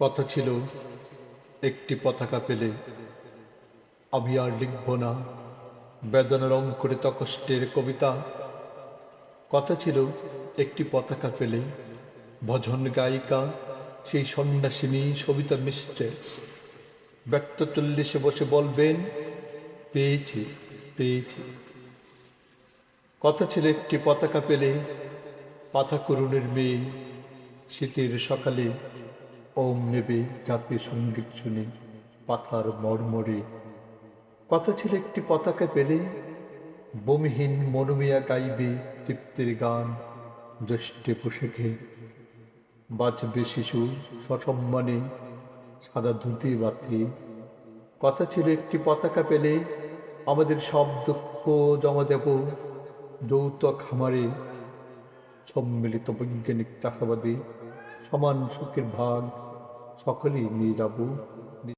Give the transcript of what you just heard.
কথা ছিল, একটি পতাকা পেলে আমি আর লিখব না। বেদনার করে তকষ্টের কবিতা। কথা ছিল, একটি পতাকা পেলে ভজন গায়িকা, সেই সন্ন্যাসিনী সবিতা মিস্ট্রেস ব্যক্ত চল্লিশে বসে বলবেন, পেয়েছি পেয়েছি। কথা ছিল, একটি পতাকা পেলে পাতা করুণের মেয়ে শীতের সকালে ওম নেবে জাতীয় সংগীত শুনে পাতার মর্মরে কথা ছিল একটি পতাকা পেলে বমিহীন মনোমিয়া গাইবে তৃপ্তির গান, জ্যৈষ্ঠে পোশাকে। বাঁচবে শিশু সসম্মানে সাদা ধুতি বাতি। কথা ছিল একটি পতাকা পেলে আমাদের সব দুঃখ জমা দেব যৌথ খামারে সম্মিলিত বৈজ্ঞানিক চাষাবাদে সমান সুখের ভাগ সকলেই নিয়ে যাব